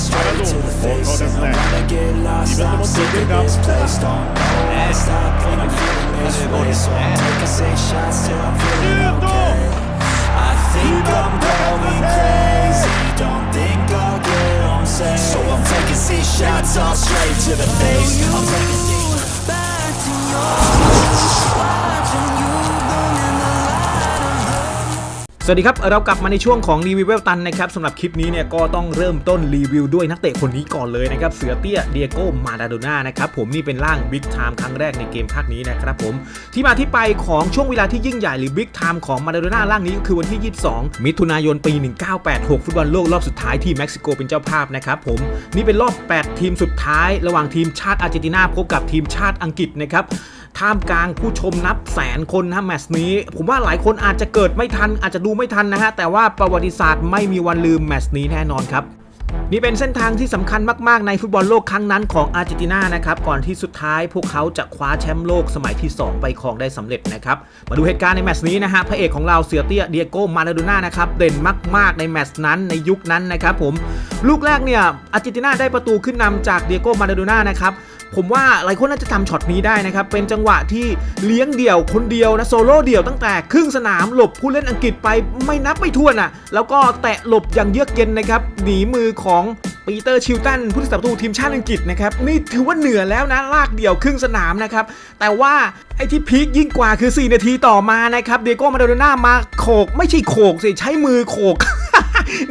straight to the face. And I wanna get lost, I'm sick of this place. Don't know stop when I'm feeling this way So I'm taking six shots till I'm feeling okay. I think I'm going crazy. Don't think I'll get home safe So I'm taking six shots all straight to the face สวัสดีครับ เรากลับมาในช่วงของรีวิวเวลตันนะครับสำหรับคลิปนี้เนี่ยก็ต้องเริ่มต้นรีวิวด้วยนักเตะคนนี้ก่อนเลยนะครับเสือเตี้ยเดียโก้มาดาโดน่านะครับผมนี่เป็นร่างบิ๊กไทม์ครั้งแรกในเกมภาคนี้นะครับผมที่มาที่ไปของช่วงเวลาที่ยิ่งใหญ่หรือบิ๊กไทม์ของมาดาโดน่าร่างนี้ก็คือวันที่ 22 มิถุนายนปี 1986 ฟุตบอลโลกรอบสุดท้ายที่เม็กซิโกเป็นเจ้าภาพนะครับผมนี่เป็นรอบ 8 ทีมสุดท้าย ระหว่างทีมชาติอาร์เจนตินาพบกับทีมชาติอังกฤษนะครับ ท่ามกลางผู้ชมนับแสนคนนะฮะแมตช์นี้ ผมว่าหลายคนอาจจะเกิดไม่ทันอาจจะดูไม่ทันนะฮะแต่ว่าประวัติศาสตร์ไม่มีวันลืมแมตช์นี้แน่นอนครับ นี่เป็นเส้นทางที่สำคัญมากๆในฟุตบอลโลกครั้งนั้นของอาร์เจนตินานะครับก่อนที่สุดท้ายพวกเขาจะคว้าแชมป์โลกสมัยที่ 2 ไปครองได้สำเร็จนะครับมาดูเหตุการณ์ในแมตช์นี้นะฮะพระเอกของเราเสือเตี้ยเดียโก้มาราโดน่านะครับเด่นมาก ๆ ในแมตช์นั้นในยุคนั้นนะครับผมลูกแรกเนี่ยอาร์เจนตินาได้ประตูขึ้นนำจากเดียโก้มาราโดน่านะครับผมว่าหลายคนน่าจะจำช็อตนี้ได้นะครับ เป็นจังหวะที่เลี้ยงเดี่ยวคนเดียวนะโซโล่เดี่ยวตั้งแต่ครึ่งสนามหลบผู้เล่นอังกฤษไปไม่นับไม่ถ้วนอะ แล้วก็แตะหลบอย่างเยือกเย็นนะครับ หนีมือของปีเตอร์ชิลตันผู้รักษาประตูทีมชาติอังกฤษนะครับนี่ถือว่าเหนือแล้วนะลากเดี่ยวครึ่งสนามนะครับ แต่ว่าไอ้ที่พีคยิ่งกว่าคือ 4 นาทีต่อมานะครับเดโก้มาโดน่ามาโขกไม่ใช่โขกสิใช้มือโขก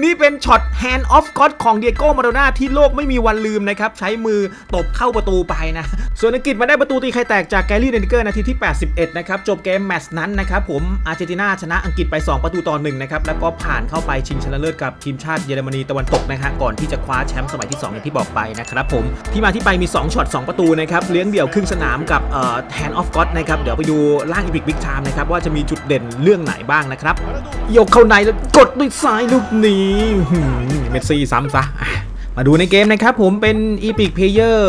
นี่เป็นช็อต hand of God ของเดียโก้มาโดน่าที่โลกไม่มีวันลืมนะครับ ใช้มือตบเข้าประตูไปนะ ส่วนอังกฤษมาได้ประตูตีไข่แตกจากแกรี่เดนเกอร์นาทีที่ 81 นะครับ จบเกมแมตช์นั้นนะครับผมอาร์เจนตินาชนะอังกฤษไป 2 ประตูต่อ1นะครับ แล้วก็ผ่านเข้าไปชิงชนะเลิศกับทีมชาติเยอรมนีตะวันตกนะฮะก่อนที่จะคว้าแชมป์สมัยที่ 2 อย่างที่บอกไปนะครับผมที่มาที่ไปมี 2ช็อต2 ประตูนะครับเลี้ยงเดี่ยวครึ่งสนามกับเอ่อ hand of God นะครับเดี๋ยวไปดูล่างอีพิกบิ๊กไทม์นะครับว่าจะมีจุดเด่นเรื่องไหนบ้างนะครับยกเข้าในแล้วกดด้วยซ้ายลูกนี้หืมเมสซี่ซ้ำซะมาดูในเกมนะครับผมเป็น Epic Player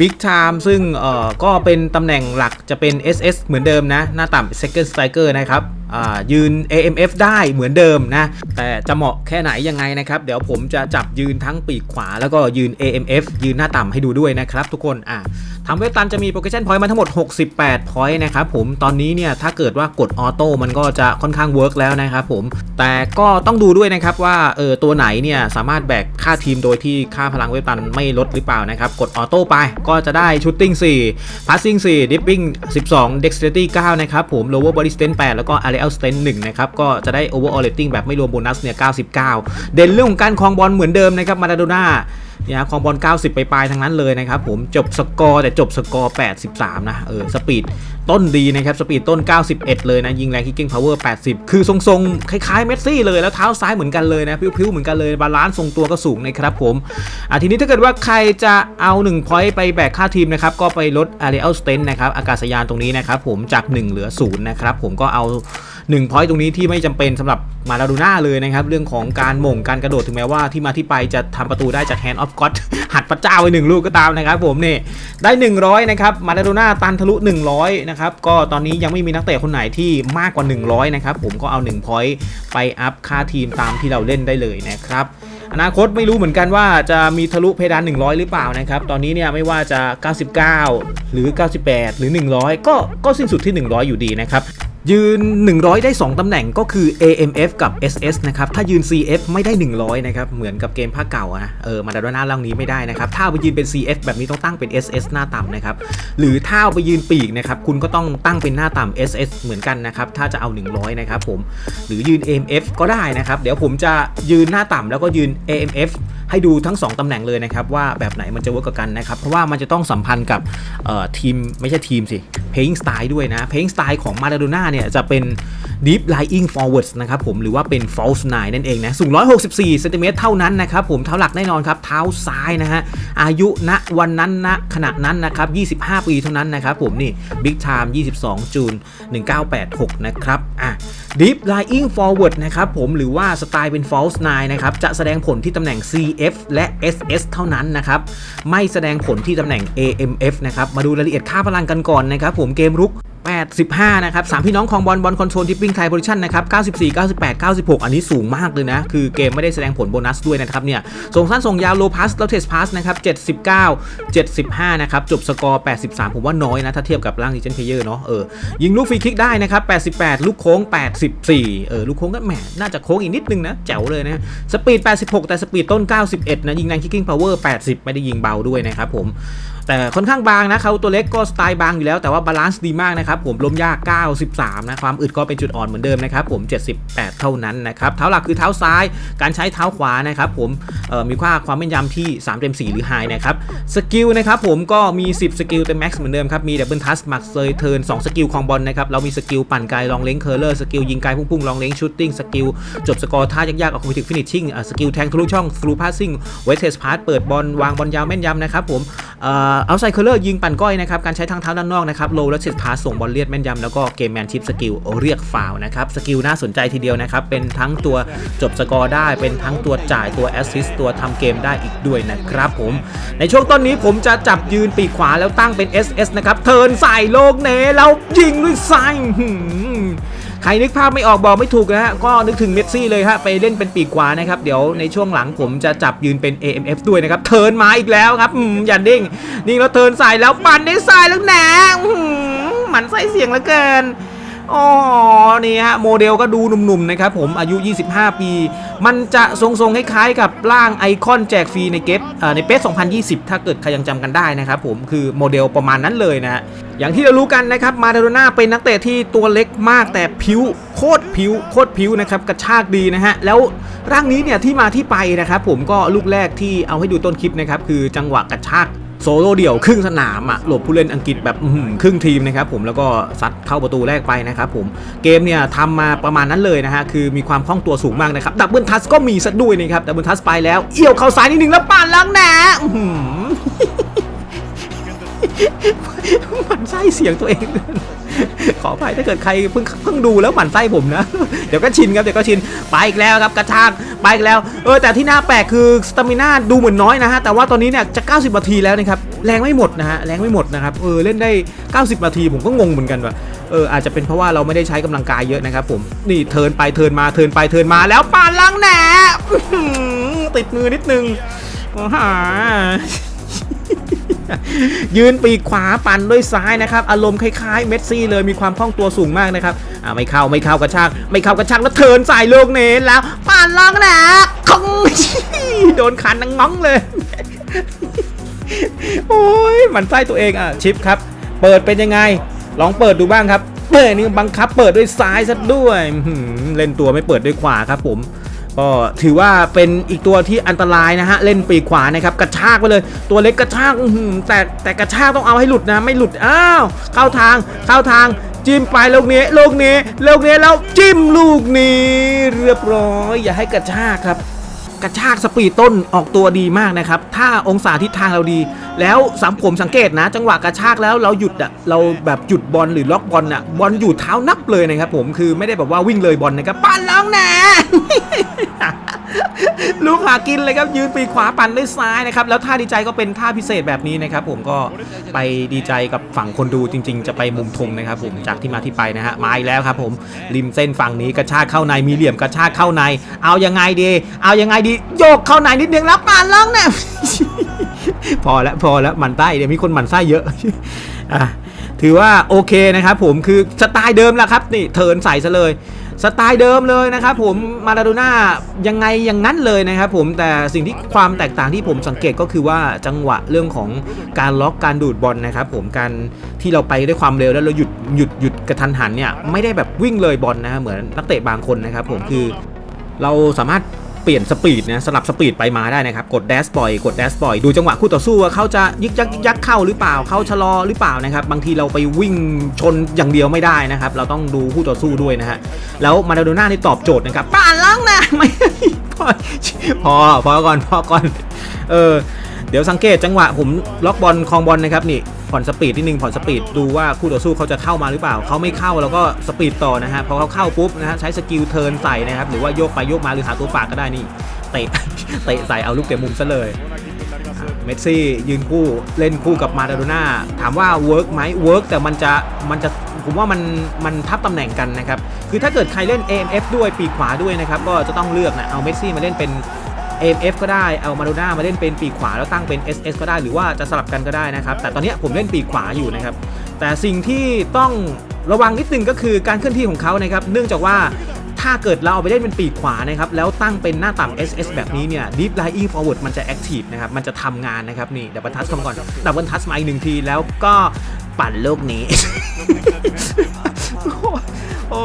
Big Time ซึ่งเอ่อก็เป็นตำแหน่งหลักจะเป็น SS เหมือนเดิมนะ หน้าต่ำ Second Striker นะครับอ่ายืน AMF ได้เหมือนเดิมนะ แต่จะเหมาะแค่ไหนยังไงนะครับ เดี๋ยวผมจะจับยืนทั้งปีกขวาแล้วก็ยืน AMF ยืนหน้าต่ำให้ดูด้วยนะครับทุกคนอะทำเวลตันจะมี Progression Point มาทั้งหมด 68 Point นะครับผมตอนนี้เนี่ยถ้าเกิดว่ากดออโต้มันก็จะค่อนข้างเวิร์กแล้วนะครับผมแต่ก็ต้องดูด้วยนะครับว่าเออตัวไหนเนี่ยสามารถแบกค่าทีมโดยที่ค่าพลังเวลตันไม่ลดหรือเปล่านะครับกดออโต้ไปก็จะได้ชุดติ้ง4 passing 4 dipping 12 dexterity 9นะครับผม lower body strength 8แล้วก็ aerial strength 1นะครับก็จะได้ overall rating แบบไม่รวมโบนัสเนี่ย99 เด่นเรื่องของการครองบอลเหมือนเดิมนะครับมาราโดน่า เนี่ยคองบอล 90 ไปปลายทั้งนั้นเลยนะครับผมจบสกอร์แต่จบสกอร์ 83 นะเออสปีดต้นดีนะครับสปีดต้น 91 เลยนะยิงแรงคิกกิ้งพาวเวอร์ 80 คือทรงๆ คล้ายๆเมสซี่เลยแล้วเท้าซ้ายเหมือนกันเลยนะพิ้วๆเหมือนกันเลยบาลานซ์ทรงตัวก็สูงนะครับผมอะทีนี้ถ้าเกิดว่าใครจะเอา1 point ไปแบกค่าทีมนะครับก็ไปลด aerial strength นะครับอากาศยานตรงนี้นะครับผมจาก 1 เหลือ0นะครับผมก็เอา1 point ตรงนี้ที่ไม่จำเป็นสำหรับมาลาดูน่าเลยนะครับเรื่องของการหม่งการกระโดดถึงแม้ว่าที่มาที่ไปจะทำประตูได้จาก hand of God หัดพระเจ้าไปหนึ่งลูกก็ตามนะครับผมนี่ได้ 100นะครับมาลาดูน่าตันทะลุ 100นะครับ ก็ตอนนี้ยังไม่มีนักเตะคนไหนที่มากกว่า 100 นะครับ ผมก็เอา1 point ไปอัพค่าทีมตามที่เราเล่นได้เลยนะครับอนาคตไม่รู้เหมือนกันว่าจะมีทะลุเพดาน 100 หรือเปล่านะครับ ตอนนี้เนี่ยไม่ว่าจะ 99 หรือ 98 หรือ 100 ก็ก็สิ้นสุดที่ 100 อยู่ดีนะครับ ยืน 100 ได้ 2 ตำแหน่งก็คือ AMF กับ SS นะครับ ถ้ายืน CF ไม่ได้ 100 นะครับ เหมือนกับเกมภาคเก่าอะนะเออมาดาโดน่าล่างนี้ไม่ได้นะครับ ถ้าไปยืนเป็น CF แบบนี้ต้องตั้งเป็น SS หน้าต่ำนะครับ หรือถ้าเอาไปยืนปีกนะครับ คุณก็ต้องตั้งเป็นหน้าต่ำ SS เหมือนกันนะครับ ถ้าจะเอา 100 นะครับผม หรือยืน AMF ก็ได้นะครับ เดี๋ยวผมจะยืนหน้าต่ำแล้วก็ยืน AMF ให้ดูทั้ง 2ตำแหน่งเลยนะครับว่าแบบไหนมันจะเวิร์กกับกันนะครับ เพราะว่ามันจะต้องสัมพันธ์กับทีมไม่ใช่ทีมสิ playing style ด้วยนะ playing style ของมา a าโดน่าเนี่ยจะเป็น deep lying forwards นะครับผมหรือว่าเป็น false nine นั่นเองนะสูง 164เซนติเมตรเท่านั้นนะครับผมเท้าหลักแน่นอนครับ เท้าซ้ายนะฮะอายุณวันนั้นณขณะนั้นนะครับ 25 ปีเท่านั้นนะครับผมนี่ big time 22 จูน 1986 นะครับอะ deep lying forward นะครับผมหรือว่าสไตล์เป็น false nine นะครับจะแสดงผลที่ตำแหน่ง CF และ SS เท่านั้นนะครับ ไม่แสดงผลที่ตำแหน่ง AMF นะครับ มาดูรายละเอียดค่าพลังกันก่อนนะครับผมเกมรุก 85นะครับสามพี่น้องของบอลบอลคอนโทรลทิปปิ้งไทยโพซิชันนะครับ 94 98 96 อันนี้สูงมากเลยนะ คือเกมไม่ได้แสดงผลโบนัสด้วยนะครับเนี่ยส่งสั้นส่งยาวโลพาสแล้วเทสพาสนะครับ 79 75 นะครับ จบสกอร์ 83 ผมว่าน้อยนะ ถ้าเทียบกับร่าง Legend Player เนาะเออยิงลูกฟรีคิกได้นะครับ 88 ลูกโค้ง 84 เออลูกโค้งก็แหมน่าจะโค้งอีกนิดนึงนะแจ๋วเลยนะสปีด 86 แต่สปีดต้น 91 นะยิงแรงคิกกิ้งพาวเวอร์ 80 ไม่ได้ยิงเบาด้วยนะครับผม แต่ค่อนข้างบางนะเขาตัวเล็กก็สไตล์บางอยู่แล้วแต่ว่าบาลานซ์ดีมากนะครับผมล้มยาก93นะความอึดก็เป็นจุดอ่อนเหมือนเดิมนะครับผม 78 เท่านั้นนะครับเท้าหลักคือเท้าซ้ายการใช้เท้าขวานะครับผมมีค่าความแม่นยำที่3เต็ม4หรือไฮนะครับสกิลนะครับผมก็มี 10 สกิลเต็มแม็กซ์เหมือนเดิมครับมีดับเบิลทัสมักเซยเทิร์น2สกิลคองบอลนะครับเรามีสกิลปั่นไกลลองเล้งเคอร์เลอร์สกิลยิงไกลพุ่งๆลองเล้งชูตติ้งสกิลจบสกอร์ท่ายากๆออกไปถึงฟินิชชิ่งสกิลแทงทะลุช่องทะลุพาสซิ่งเวทเทสพาสเปิดบอลวางบอลยาวแม่นยำนะครับผมเอาไซเคอร์เลอร์ยิงปั่นก้อยนะครับ การใช้ทางเท้าด้านนอกนะครับโลและเซตพาสส่งบอลเลียดแม่นยำแล้วก็เกมแมนชิพสกิลเรียกฟาวนะครับ สกิลน่าสนใจทีเดียวนะครับ เป็นทั้งตัวจบสกอร์ได้ เป็นทั้งตัวจ่ายตัวแอสซิสต์ตัวทำเกมได้อีกด้วยนะครับผม ในช่วงต้นนี้ผมจะจับยืนปีกขวาแล้วตั้งเป็น SS นะครับ เทิร์นใส่โลกเนแล้วยิงด้วยซ้าย ใครนึกภาพไม่ออกบอกไม่ถูกนะฮะก็นึกถึงเมสซี่เลยฮะไปเล่นเป็นปีกขวานะครับเดี๋ยวในช่วงหลังผมจะจับยืนเป็น AMF ด้วยนะครับเทิร์นมาอีกแล้วครับอย่าดิ้งนี่แล้วเทิร์นใส่แล้วปั่นได้ใส่แล้วแหน้มันใส่เสียงเหลือเกิน อ๋อนี่ฮะโมเดลก็ดูหนุ่มๆนะครับผมอายุ 25 ปี มันจะทรงๆคล้ายๆกับร่างไอคอนแจกฟรีในเกตเอ่อในเปส2020 ถ้าเกิดใครยังจำกันได้นะครับผมคือโมเดลประมาณนั้นเลยนะฮะอย่างที่เรารู้กันนะครับมาเดโรน่าเป็นนักเตะที่ตัวเล็กมากแต่ผิวโคตรผิวโคตรผิวนะครับกระชากดีนะฮะแล้วร่างนี้เนี่ยที่มาที่ไปนะครับผมก็ลูกแรกที่เอาให้ดูต้นคลิปนะครับคือจังหวะกระชาก โซโล่เดี่ยวครึ่งสนามอะหลบผู้เล่นอังกฤษแบบครึ่งทีมนะครับผมแล้วก็ซัดเข้าประตูแรกไปนะครับผมเกมเนี่ยทำมาประมาณนั้นเลยนะฮะคือมีความคล่องตัวสูงมากนะครับดับเบิลทัสก็มีซะด้วยนะครับดับเบิลทัสไปแล้วเอี่ยวเข้าซ้ายนิดนึงแล้วปั่นล้างแหน หมันไส้เสียงตัวเอง ขออภัยถ้าเกิดใครเพิ่งเพิ่งดูแล้วหมันไส้ผมนะ เดี๋ยวก็ชินครับเดี๋ยวก็ชิน ไปอีกแล้วครับกระชากไปอีกแล้ว เออแต่ที่น่าแปลกคือสตามิน่าดูเหมือนน้อยนะฮะ แต่ว่าตอนนี้เนี่ยจะ 90นาทีแล้วนะครับ แรงไม่หมดนะฮะ แรงไม่หมดนะครับ เออเล่นได้ 90นาทีผมก็งงเหมือนกันว่าเอออาจจะเป็นเพราะว่าเราไม่ได้ใช้กำลังกายเยอะนะครับผม นี่เทิร์นไปเทิร์นมาเทิร์นไปเทิร์นมาแล้วปานลังแหนติดมือนิดนึงโอ้โห ยืนปีกขวาปั่นด้วยซ้ายนะครับ อารมณ์คล้ายๆ เมสซี่เลยมีความคล่องตัวสูงมากนะครับอ่าไม่เข้าไม่เข้ากระชากไม่เข้ากระชากแล้วเทินใส่โลกเนนแล้วปั่นล่างนะคงโดนขันนังง้องเลย โอ้ยหมันไส้ตัวเองอะชิปครับ เปิดเป็นยังไง ลองเปิดดูบ้างครับเปิดนี่บังคับเปิดด้วยซ้ายซะด้วยเล่นตัวไม่เปิดด้วยขวาครับผม ก็ถือว่าเป็นอีกตัวที่อันตรายนะฮะ เล่นปีกขวานะครับกระชากไปเลย ตัวเล็กกระชากอื้อหือแต่แต่กระชากต้องเอาให้หลุดนะ ไม่หลุดอ้าวเข้าทางเข้าทางจิ้มไปลูกนี้ลูกนี้ลูกนี้แล้วจิ้มลูกนี้ เรียบร้อย อย่าให้กระชากครับ กระชากสปีดต้นออกตัวดีมากนะครับ ถ้าองศาทิศทางเราดี แล้วสามผมสังเกตนะ จังหวะกระชากแล้วเราหยุดอะเราแบบหยุดบอลหรือล็อกบอลอะบอลอยู่เท้านับเลยนะครับผมคือไม่ได้แบบว่าวิ่งเลยบอลนะครับปั้นล้วแหน ลูกหากินเลยครับยืนปีขวาปั่นด้วยซ้ายนะครับแล้วท่าดีใจก็เป็นท่าพิเศษแบบนี้นะครับผมก็ไปดีใจกับฝั่งคนดูจริง ๆ จะไปมุมธงนะครับผมจากที่มาที่ไปนะฮะมาอีกแล้วครับผมริมเส้นฝั่งนี้กระชากเข้าในมีเหลี่ยมกระชากเข้าใน เอายังไงดี เอายังไงดีโยกเข้าในนิดนึงแล้วปั่นล่องเนี่ยพอแล้วพอแล้วหมันไส้เดี๋ยวมีคนหมันไส้เยอะอะถือว่าโอเคนะครับผมคือสไตล์เดิมแหละครับนี่เทินใส่ซะเลย สไตล์เดิมเลยนะครับผมมาราโดน่ายังไงอย่างนั้นเลยนะครับผมแต่สิ่งที่ความแตกต่างที่ผมสังเกตก็คือว่าจังหวะเรื่องของการล็อกการดูดบอลนะครับผมการที่เราไปด้วยความเร็วแล้วเราหยุดหยุดหยุดกระทันหันเนี่ยไม่ได้แบบวิ่งเลยบอลนะเหมือนนักเตะบางคนนะครับผมคือเราสามารถ เปลี่ยนสปีดนะสลับสปีดไปมาได้นะครับ กดแดชบอยกดแดชบอยดูจังหวะคู่ต่อสู้ว่าเขาจะยึกยักยึกยักเข้าหรือเปล่าเขาชะลอหรือเปล่านะครับ บางทีเราไปวิ่งชนอย่างเดียวไม่ได้นะครับ เราต้องดูคู่ต่อสู้ด้วยนะฮะแล้วมาราโดน่านี่ตอบโจทย์นะครับป่านล้างนะไม่พอพอพอก่อนพอก่อนเออเดี๋ยวสังเกตจังหวะผมล็อกบอลคลองบอลนะครับนี่ ผ่อนสปีดนิดนึงผ่อนสปีดดูว่าคู่ต่อสู้เขาจะเข้ามาหรือเปล่าเขาไม่เข้าแล้วก็สปีดต่อนะฮะพอเขาเข้าปุ๊บนะฮะใช้สกิลเทิร์นใส่นะครับหรือว่าโยกไปโยกมาหรือหาตัวฝากก็ได้นี่เตะเตะใส่เอาลูกเตะมุมซะเลยเมสซี่ยืนคู่เล่นคู่กับมาราโดน่าถามว่าเวิร์กไหมเวิร์กแต่มันจะมันจะผมว่ามันมันทับตำแหน่งกันนะครับ คือถ้าเกิดใครเล่น AMF ด้วยปีกขวาด้วยนะครับ ก็จะต้องเลือกนะเอาเมสซี่มาเล่นเป็น AMF ก็ได้เอามาโดน่ามาเล่นเป็นปีกขวาแล้วตั้งเป็น SS ก็ได้หรือว่าจะสลับกันก็ได้นะครับ แต่ตอนนี้ผมเล่นปีกขวาอยู่นะครับ แต่สิ่งที่ต้องระวังนิดนึงก็คือการเคลื่อนที่ของเขานะครับ เนื่องจากว่าถ้าเกิดเราเอาไปเล่นเป็นปีกขวานะครับแล้วตั้งเป็นหน้าต่ำ SS แบบนี้เนี่ย Deep Lying Forward มันจะ Active นะครับ มันจะทำงานนะครับ นี่ดับเบิลทัชเข้ามาก่อนดับเบิลทัชมาอีกหนึ่งทีแล้วก็ปั่นโลกนี้ โอ้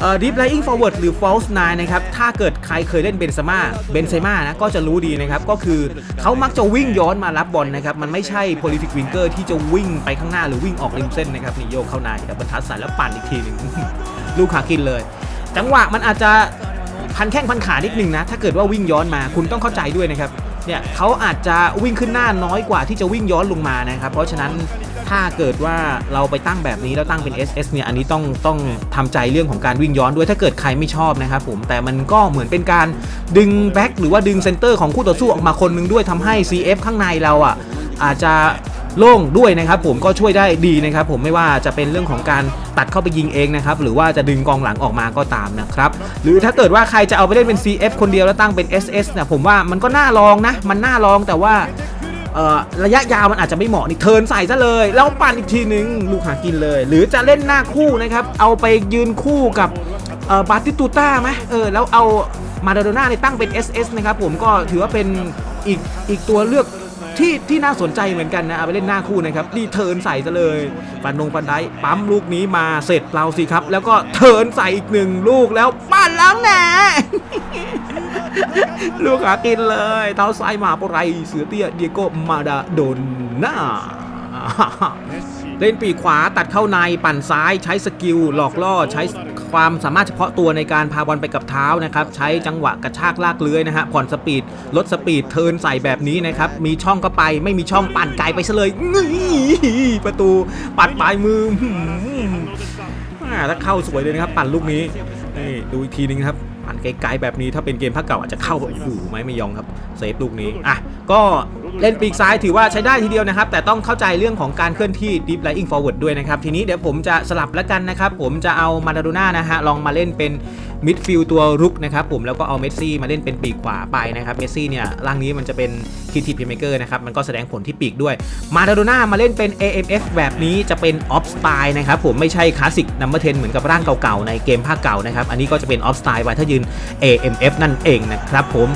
เอ่อ deep lying forward หรือ false nine นะครับ ถ้าเกิดใครเคยเล่นเบนซม่าเบนเซม่านะก็จะรู้ดีนะครับ ก็คือเขามักจะวิ่งย้อนมารับบอลนะครับ มันไม่ใช่ prolific winger ที่จะวิ่งไปข้างหน้าหรือวิ่งออกริมเส้นนะครับนี่โยกเข้าในดับบรรทัดใส่แล้วปั่นอีกทีหนึ่งลูกขากินเลย จังหวะมันอาจจะพันแข้งพันขานิดนึงนะ ถ้าเกิดว่าวิ่งย้อนมาคุณต้องเข้าใจด้วยนะครับเนี่ยเขาอาจจะวิ่งขึ้นหน้าน้อยกว่าที่จะวิ่งย้อนลงมานะครับ เพราะฉะนั้น ถ้าเกิดว่าเราไปตั้งแบบนี้แล้วตั้งเป็น SS เนี่ยอันนี้ต้องต้องทำใจเรื่องของการวิ่งย้อนด้วยถ้าเกิดใครไม่ชอบนะครับผมแต่มันก็เหมือนเป็นการดึงแบ็คหรือว่าดึงเซนเตอร์ของคู่ต่อสู้ออกมาคนหนึงด้วยทำให้ CF ข้างในเราอะอาจจะโล่งด้วยนะครับผมก็ช่วยได้ดีนะครับผมไม่ว่าจะเป็นเรื่องของการตัดเข้าไปยิงเองนะครับหรือว่าจะดึงกองหลังออกมาก็ตามนะครับหรือถ้าเกิดว่าใครจะเอาไปเล่นเป็น CF คนเดียวแล้วตั้งเป็น SS เนี่ยผมว่ามันก็น่าลองนะมันน่าลองแต่ว่า ระยะยาวมันอาจจะไม่เหมาะนี่เทิร์นใส่ซะเลยแล้วปั่นอีกทีหนึ่งลูกหากินเลย หรือจะเล่นหน้าคู่นะครับเอาไปยืนคู่กับบาติตูต้าไหมเออแล้วเอามาดาโดน่าในตั้งเป็น SS นะครับผมก็ถือว่าเป็นอีกอีกตัวเลือกที่ที่น่าสนใจเหมือนกันนะเอาไปเล่นหน้าคู่นะครับรีเทิร์นใส่ซะเลยปันนงปันได้ปั๊มลูกนี้มาเสร็จเราสิครับ แล้วก็เทิร์นใส่อีกหนึ่งลูกแล้วปั่นแล้วแหนะ ลูกขากินเลยเท้าซ้ายมาปไรเสือเตี้ยเดียโกมาดาโดนน่าเล่นปีกขวาตัดเข้าในปั่นซ้ายใช้สกิลหลอกล่อใช้ความสามารถเฉพาะตัวในการพาบอลไปกับเท้านะครับใช้จังหวะกระชากลากเลื้อยนะฮะผ่อนสปีดลดสปีดเทิร์นใส่แบบนี้นะครับมีช่องก็ไปไม่มีช่องปั่นไกลไปซะเลยนี่ประตูปัดปลายมือถ้าเข้าสวยเลยนะครับปั่นลูกนี้นี่ดูอีกทีนึงครับ ไกลๆแบบนี้ถ้าเป็นเกมภาคเก่าอาจจะเข้าแบบอยู่ไหมไม่ยองครับเซฟลูกนี้อะก็ เล่นปีกซ้ายถือว่าใช้ได้ทีเดียวนะครับ แต่ต้องเข้าใจเรื่องของการเคลื่อนที่ deep lying forward ด้วยนะครับ ทีนี้เดี๋ยวผมจะสลับแล้วกันนะครับ ผมจะเอามาดาโดน่านะฮะลองมาเล่นเป็นมิดฟิลด์ตัวรุกนะครับผมแล้วก็เอาเมสซี่มาเล่นเป็นปีกขวาไปนะครับเมสซี่เนี่ยร่างนี้มันจะเป็นคิทีพีเมเกอร์นะครับมันก็แสดงผลที่ปีกด้วย มาดาโดน่ามาเล่นเป็น AMF แบบนี้จะเป็นออฟสไตล์นะครับผมไม่ใช่คลาสสิกนัมเบอร์เทนเหมือนกับร่างเก่าๆในเกมภาคเก่านะครับอันนี้ก็จะเป็นออฟสไตล์ไว้ถ้ายืน AMF นั่นเองนะครับผม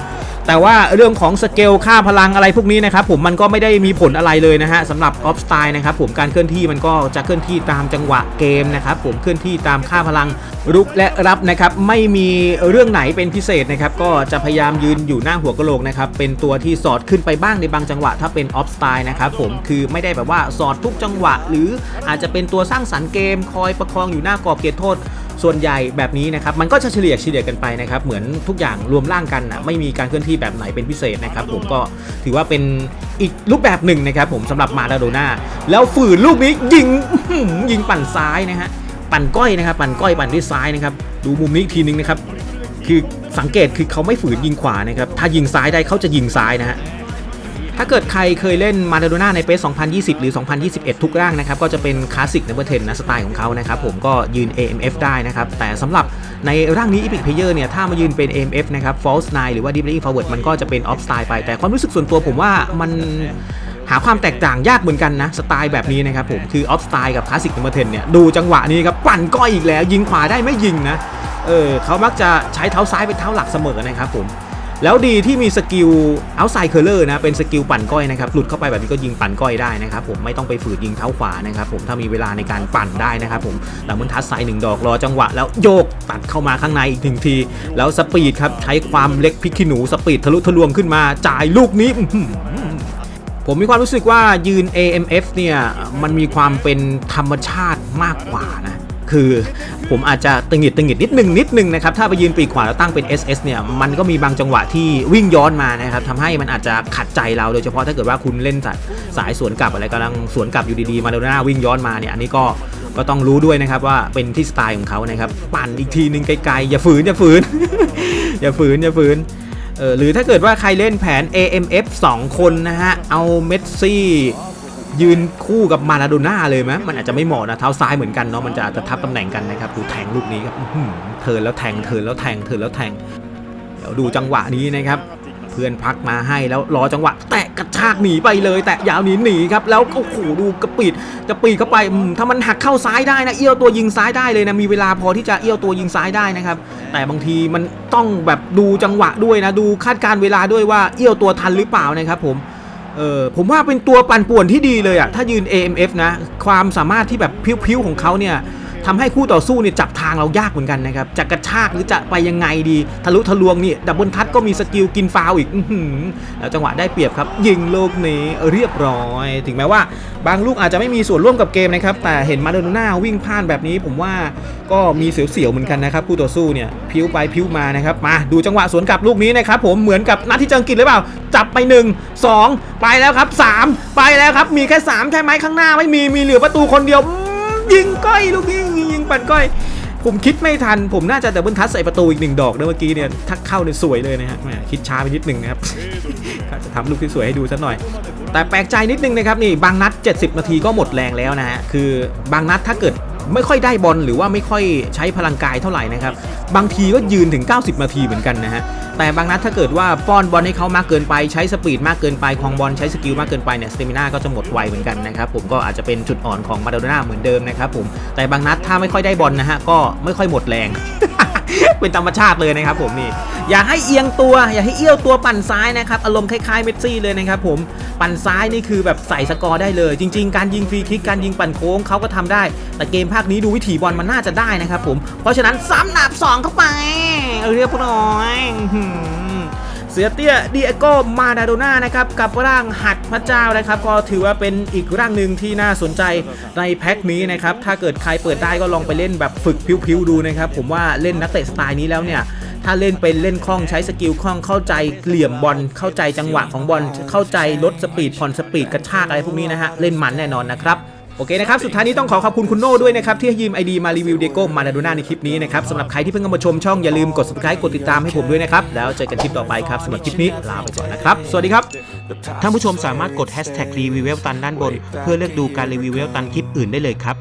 แต่ว่าเรื่องของสเกลค่าพลังอะไรพวกนี้นะครับผมมันก็ไม่ได้มีผลอะไรเลยนะฮะสำหรับออฟสไตล์นะครับผมการเคลื่อนที่มันก็จะเคลื่อนที่ตามจังหวะเกมนะครับผมเคลื่อนที่ตามค่าพลังรุกและรับนะครับไม่มีเรื่องไหนเป็นพิเศษนะครับก็จะพยายามยืนอยู่หน้าหัวกะโหลกนะครับเป็นตัวที่สอดขึ้นไปบ้างในบางจังหวะ ถ้าเป็นออฟสไตล์นะครับผมคือไม่ได้แบบว่าสอดทุกจังหวะ หรืออาจจะเป็นตัวสร้างสรรค์เกม คอยประคองอยู่หน้ากรอบเขตโทษ ส่วนใหญ่แบบนี้นะครับมันก็จะเฉลี่ยเฉลี่ยกันไปนะครับเหมือนทุกอย่างรวมร่างกันนะไม่มีการเคลื่อนที่แบบไหนเป็นพิเศษนะครับผมก็ถือว่าเป็นอีกรูปแบบหนึ่งนะครับผมสำหรับมาดาโดน่าแล้วฝืนลูกนี้ยิงยิงปั่นซ้ายนะฮะปั่นก้อยนะครับปั่นก้อยปั่นด้วยซ้ายนะครับดูมุมนี้อีกทีนึงนะครับคือสังเกตคือเขาไม่ฝืนยิงขวานะครับถ้ายิงซ้ายได้เขาจะยิงซ้ายนะฮะ ถ้าเกิดใครเคยเล่นมา a าโดน่าในเปส2020 หรือ 2021 ทุกร่างนะครับ ก็จะเป็นคลาสสิกเนเบอร์เทนนะสไตล์ของเขานะครับ ผมก็ยืน AMF ได้นะครับ แต่สำหรับในร่างนี้ Epic Player เนี่ย ถ้ามายืนเป็น AMF นะครับ False 9 หรือว่า Deep Lying Forward มันก็จะเป็น Off Style ไป แต่ความรู้สึกส่วนตัวผมว่ามันหาความแตกต่างยากเหมือนกันนะ สไตล์แบบนี้นะครับผมคือ Off Style กับคลาสสิกนัมเบอร์เทนเนี่ยดูจังหวะนี้ครับปั่นก้อยอีกแล้ว ยิงขวาได้ไม่ยิงนะเออเขามักจะใช้เท้าซ้ายเป็นเท้าหลักเสมอนะครับผม แล้วดีที่มีสกิล outside curler นะ เป็นสกิลปั่นก้อยนะครับหลุดเข้าไปแบบนี้ก็ยิงปั่นก้อยได้นะครับผมไม่ต้องไปฝืนยิงเท้าขวานะครับผมถ้ามีเวลาในการปั่นได้นะครับผมแต่มันทัดใส่หนึ่งดอกรอจังหวะ แล้วโยกตัดเข้ามาข้างในอีกหนึ่งที แล้วสปีดครับใช้ความเล็กพริกขี้หนูสปีดทะลุทะลวงขึ้นมาจ่ายลูกนี้ผมมีความรู้สึกว่ายืน AMF เนี่ยมันมีความเป็นธรรมชาติมากกว่านะ คือผมอาจจะตึงหิดตึงหิดนิดนึงนิดนึงนะครับถ้าไปยืนปีกขวาแล้วตั้งเป็น SS เนี่ยมันก็มีบางจังหวะที่วิ่งย้อนมานะครับทำให้มันอาจจะขัดใจเราโดยเฉพาะถ้าเกิดว่าคุณเล่นสายสายสวนกลับอะไรกำลังสวนกลับอยู่ดีๆมาโดน่าวิ่งย้อนมาเนี่ยอันนี้ก็ก็ต้องรู้ด้วยนะครับว่าเป็นที่สไตล์ของเขานะครับปั่นอีกทีนึงไกลๆอย่าฝืนอย่าฝืนอย่าฝืนอย่าฝืนเออหรือถ้าเกิดว่าใครเล่นแผน AMF 2 คนนะฮะเอาเมสซี่ ยืนคู่กับมาราโดน่าเลยไหมมันอาจจะไม่เหมาะนะเท้าซ้ายเหมือนกันเนาะมันจะจะทับตำแหน่งกันนะครับดูแทงลูกนี้ครับเทินแล้วแทงเทินแล้วแทงเทินแล้วแทงเดี๋ยวดูจังหวะนี้นะครับเพื่อนพักมาให้แล้วรอจังหวะ แตะกระชากหนีไปเลย แตะยาวหนีหนีครับแล้วโอ้โหดูกระปิดจะปีดเข้าไปอืมถ้ามันหักเข้าซ้ายได้นะเอี้ยวตัวยิงซ้ายได้เลยนะมีเวลาพอที่จะเอี้ยวตัวยิงซ้ายได้นะครับ แต่บางทีมันต้องแบบดูจังหวะด้วยนะดูคาดการเวลาด้วยว่าเอี้ยวตัวทันหรือเปล่านะครับผม เออผมว่าเป็นตัวปั่นป่วนที่ดีเลยอะถ้ายืน AMF นะ ความสามารถที่แบบพิ้วๆของเขาเนี่ย ทำให้คู่ต่อสู้เนี่ยจับทางเรายากเหมือนกันนะครับจะกระชากหรือจะไปยังไงดี ทะลุทะลวงนี่ดับเบิลทัชก็มีสกิลกินฟาวอีกอแล้วจังหวะได้เปรียบครับ ยิงลูกนี้เรียบร้อย ถึงแม้ว่า บางลูกอาจจะไม่มีส่วนร่วมกับเกมนะครับแต่เห็นมาโดน่าวิ่งพลาดแบบนี้ ผมว่าก็มีเสียวๆเหมือนกันนะครับคู่ต่อสู้เนี่ยพิ้วไปพิ้วมานะครับมาดูจังหวะสวนกลับลูกนี้นะครับผมเหมือนกับนัดที่เจออังกฤษหรือเปล่า จับไป 1 2 ไปแล้วครับ 3 ไปแล้วครับมีแค่ 3 ใช่ไหมข้างหน้าไม่มีมีเหลือประตูคนเดียว ยิงก้อยลูกนี้ยิงปั่นก้อย ผมคิดไม่ทัน ผมน่าจะดับเบิลทัชใส่ประตูอีกหนึ่งดอกเมื่อกี้เนี่ยทักเข้าเนี่ยสวยเลยนะฮะคิดช้าไปนิดนึงนะครับจะทำลูกที่สวยให้ดูสักหน่อย แต่แปลกใจนิดนึงนะครับนี่บางนัด 70 นาทีก็หมดแรงแล้วนะฮะคือบางนัดถ้าเกิด ไม่ค่อยได้บอลหรือว่าไม่ค่อยใช้พลังกายเท่าไหร่นะครับ บางทีก็ยืนถึง 90 นาทีเหมือนกันนะฮะ แต่บางนัดถ้าเกิดว่าป้อนบอลให้เขามากเกินไปใช้สปีดมากเกินไปคลองบอลใช้สกิลมากเกินไปเนี่ยสเตมิน่าก็จะหมดไวเหมือนกันนะครับผมก็อาจจะเป็นจุดอ่อนของมาโดน่าเหมือนเดิมนะครับผมแต่บางนัดถ้าไม่ค่อยได้บอลนะฮะก็ไม่ค่อยหมดแรง เป็นธรรมชาติเลยนะครับผมนี่อย่าให้เอียงตัว อย่าให้เอี้ยวตัวปั่นซ้ายนะครับอารมณ์คล้ายๆเมสซี่เลยนะครับผมปั่นซ้ายนี่คือแบบใส่สกอร์ได้เลย จริง ๆ การยิงฟรีคิกการยิงปั่นโค้งเขาก็ทำได้ แต่เกมภาคนี้ดูวิถีบอลมันน่าจะได้นะครับผมเพราะฉะนั้นซ้ำหนับสองเข้าไปเรียบร้อย สือเตี้ยดีเอโกมาดาโดน่านะครับกับร่างหัดพระเจ้านะครับก็ถือว่าเป็นอีกร่างหนึ่งที่น่าสนใจในแพ็คนี้นะครับถ้าเกิดใครเปิดได้ก็ลองไปเล่นแบบฝึกพิ้วๆดูนะครับผมว่าเล่นนักเตะสไตล์นี้แล้วเนี่ยถ้าเล่นเป็นเล่นคล่องใช้สกิลคล่องเข้าใจเหลี่ยมบอลเข้าใจจังหวะของบอลเข้าใจลดสปีดผ่อนสปีดกระชากอะไรพวกนี้นะฮะเล่นมันแน่นอนนะครับ โอเคนะครับ สุดท้ายนี้ต้องขอขอบคุณคุณโน่ด้วยนะครับ ที่ให้ยืมไอดีมารีวิวเดโก้มาดาโดน่าในคลิปนี้นะครับสำหรับใครที่เพิ่งเข้ามาชมช่องอย่าลืมกด subscribe กดติดตามให้ผมด้วยนะครับ แล้วเจอกันคลิปต่อไปครับสำหรับคลิปนี้ลาไปก่อนนะครับ สวัสดีครับ ท่านผู้ชมสามารถกด hashtag รีวิวเวลตันด้านบน เพื่อเลือกดูการรีวิวเวลตันคลิปอื่นได้เลยครับ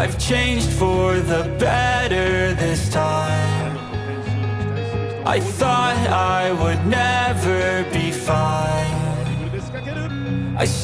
I've changed for the better this time. I thought I would never be fine.